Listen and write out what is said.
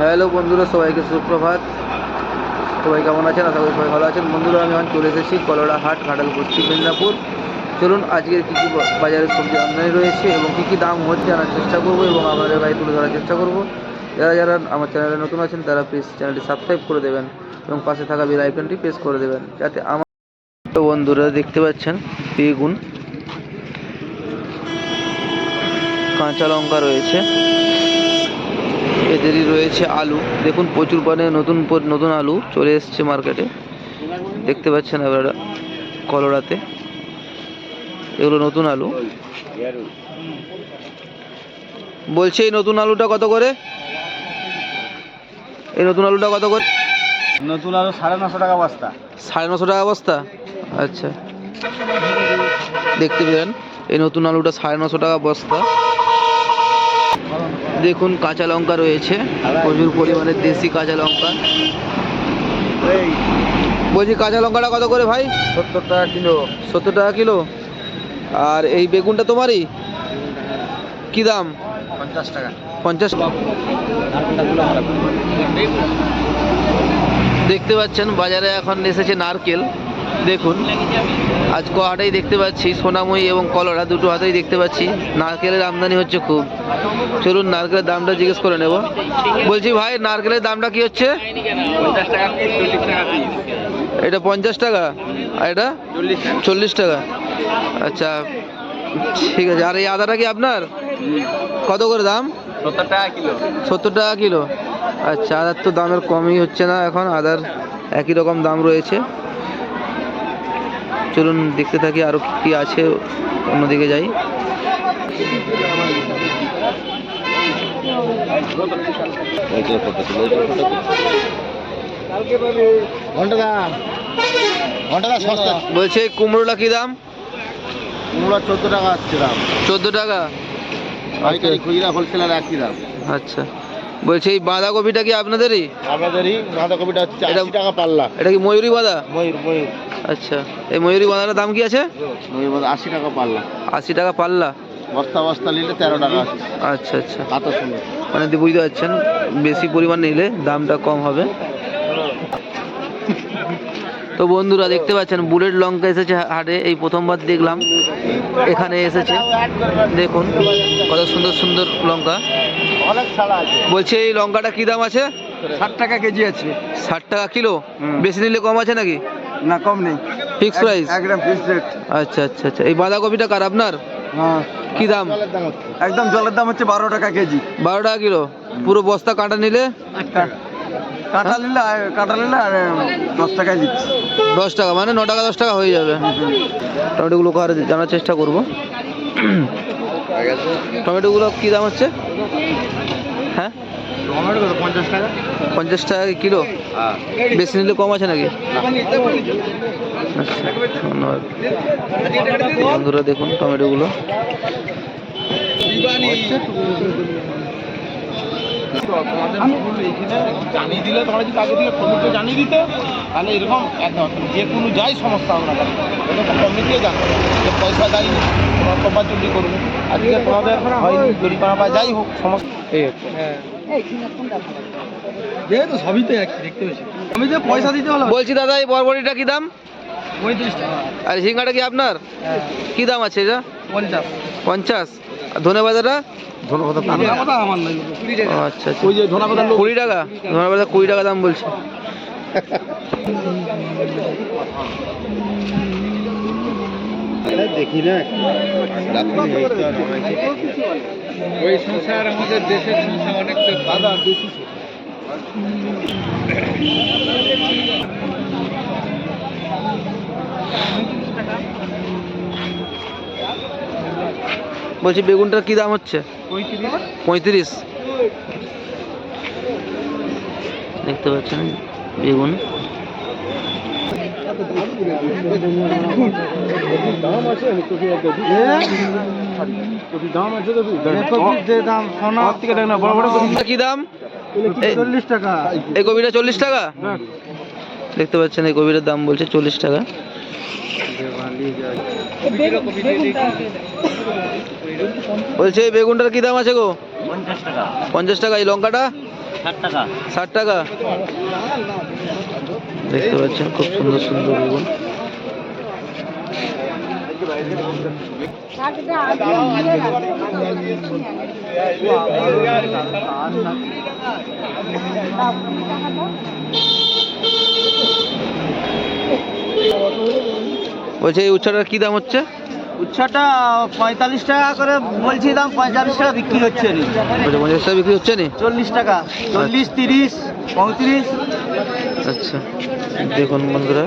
Hello বন্ধুরা, সবাইকে সুপ্রভাত। সবাই কেমন আছেন? আশা করি সবাই ভালো আছেন। বন্ধুরা, আমি এখন চলে এসেছি কলোড়া হাট ঘাটাল পশ্চিম মেদিনীপুর। চলুন, আজকের কী কী বাজারে সবজি আমদানি রয়েছে এবং কী কী দাম হচ্ছে জানার চেষ্টা করব এবং আপনাদের গাড়ি তুলে ধরার চেষ্টা করব। যারা যারা আমার চ্যানেলে নতুন আছেন, তারা প্লিজ চ্যানেলটি সাবস্ক্রাইব করে দেবেন এবং পাশে থাকা বেল আইকনটি প্রেস করে দেবেন যাতে আমার বন্ধুরা দেখতে পাচ্ছেন, বেগুন, কাঁচা লঙ্কা রয়েছে। এদেরই রয়েছে আলু। দেখুন প্রচুর পরিমাণে নতুন নতুন আলু চলে এসছে মার্কেটে। দেখতে পাচ্ছেন আপনারা কলোরাতে। এগুলো নতুন আলু। বলছি এই নতুন আলুটা কত করে? এই নতুন আলুটা কত করে? নতুন আলু সাড়ে নশো টাকা বস্তা। সাড়ে নশো টাকা বস্তা? আচ্ছা। দেখতে পেলেন এই নতুন আলুটা সাড়ে নশো টাকা বস্তা। দেখুন কাঁচা লঙ্কা রয়েছে। প্রচুর পরিমাণে দেশি কাঁচা লঙ্কা। বলছি কাঁচা লঙ্কাটা কত করে ভাই? সত্তর টাকা কিলো। সত্তর টাকা কিলো? আর এই বেগুনটা তোমারই? কি দাম? পঞ্চাশ টাকা। পঞ্চাশ দেখতে পাচ্ছেন বাজারে এখন এসেছে নারকেল। দেখুন আজ ক হাটেই দেখতে পাচ্ছি সোনাময়ী এবং কলরা দুটো হাতেই দেখতে পাচ্ছি। নারকেলের আমদানি হচ্ছে খুব। চলুন নারকেলের দামটা জিজ্ঞেস করে নেব। বলছি ভাই নারকেলের দামটা কি হচ্ছে? এটা পঞ্চাশ টাকা। আর এটা? চল্লিশ টাকা চল্লিশ টাকা। আচ্ছা ঠিক আছে। আর এই আদাটা কি আপনার? কত করে দাম? সত্তর টাকা কিলো। সত্তর টাকা কিলো। আচ্ছা আদার তো দামের কমই হচ্ছে না এখন। আদার একই রকম দাম রয়েছে। চলুন দেখতে থাকি আরও কী কী আছে অন্যদিকে যাই। বলছে কুমড়োটা কী দাম? কুমড়া চোদ্দ টাকা দাম। চোদ্দ টাকা? খুচরা হোলসেলার একই দাম। আচ্ছা। বলছে এই বাঁধাকপিটা কি আপনাদেরই? আমাদেরই বাঁধাকপিটা হচ্ছে এটা- আশি টাকা পাল্লা। এটা কি ময়ূরী বাঁধা? ময়ূর ময়ূর। আচ্ছা এই ময়ূরী বাঁধাটার দাম কি আছে? ময়ূর বাঁধা আশি টাকা পাল্লা। আশি টাকা পাল্লা। বস্তা বস্তা নিলে তেরো টাকা আছে। আচ্ছা আচ্ছা। কাতো সুন্দর মানে দি- বুঝতে পারছেন বেশি পরিমাণ নিলে দামটা কম হবে। তো বন্ধুরা দেখতে পাচ্ছেন বুলেট লঙ্কা এসেছে হা- হাটে। এই প্রথমবার দেখলাম এখানে এসেছে। দেখুন কত সুন্দর সুন্দর লঙ্কা। অনেক ছাড়া আছে। বলছে এই লঙ্কাটা কি দাম আছে? ষাট টাকা কেজি আছে। ষাট টাকা কিলো? বেশি নিলে কম আছে নাকি? না কম নেই। ফিক্স প্রাইস একদম ফিক্স রেট আচ্ছা আচ্ছা আচ্ছা। এই বাঁধাকপিটা কার আপনার? হ্যাঁ। কি দাম? একদম জলের দাম হচ্ছে বারো টাকা কেজি। বারো টাকা কিলো? পুরো বস্তা কাঁটা নিলে? কাঁঠা নিলে আর- কাঁঠা নিলে আর দশ টাকায় দিচ্ছি। দশ টাকা মানে ন টাকা দশ টাকা হয়ে যাবে। টমেটোগুলো আর জানার চেষ্টা করব। টমেটোগুলো কী দাম হচ্ছে? হ্যাঁ? টমেটো কত? পঞ্চাশ টাকা? পঞ্চাশ টাকা কিলো? বেশি নিলে কম আছে নাকি? আচ্ছা ধন্যবাদ। বন্ধুরা দেখুন টমেটোগুলো। জানিয়ে দিলে তোমরা যদি আগে থেকে কমিটি জানিয়ে দিত তাহলে এরকম একদম যে কোনো যাই সমস্যা হবে না। কেন জানতো যে পয়সা দেয়নি তোমরা কবার চুরি করবে। আজকে তোমাদের হয়নি জরিমানা বা যাই হোক সমস্যা। যেহেতু সবই তো একই দেখতে পেয়েছি। আমি যে পয়সা দিতে হলো বলছি দাদা এই বরবটিটা কি দাম? পঁয়ত্রিশ টাকা। আর ঝিঙ্গাটা কি আপনার? কি দাম আছে এটা? পঞ্চাশ। পঞ্চাশ। ধনে পাতাটা আমার আচ্ছা আচ্ছা। ওই যে ধনা কথা কুড়ি টাকা? ধনে পাতা কুড়ি টাকা দাম বলছে। দেখি না। ওই সংসার আমাদের দেশের সংসার অনেকটা দাদা বেশি। বলছি, বেগুনটার কি দাম হচ্ছে? পঁয়ত্রিশ। দেখতে পাচ্ছেন, বেগুন। দাম? চল্লিশ টাকা এই কপিটা চল্লিশ টাকা? দেখতে পাচ্ছেন, এই কপিটার দাম বলছে চল্লিশ টাকা। বলছে এই বেগুনটার কি দাম আছে গো? পঞ্চাশ টাকা। পঞ্চাশ টাকা এই লঙ্কাটা? ষাট টাকা। ষাট টাকা? দেখতে পাচ্ছেন খুব সুন্দর সুন্দর বেগুন। বলছে এই উচ্ছটার কি দাম হচ্ছে? উচ্ছাটা পঁয়তাল্লিশ টাকা করে বলছি দাম পঁয়তাল্লিশ টাকা বিক্রি হচ্ছে নি পঞ্চাশ টাকা বিক্রি হচ্ছে নি চল্লিশ টাকা চল্লিশ তিরিশ পঁয়ত্রিশ। আচ্ছা দেখুন বন্ধুরা।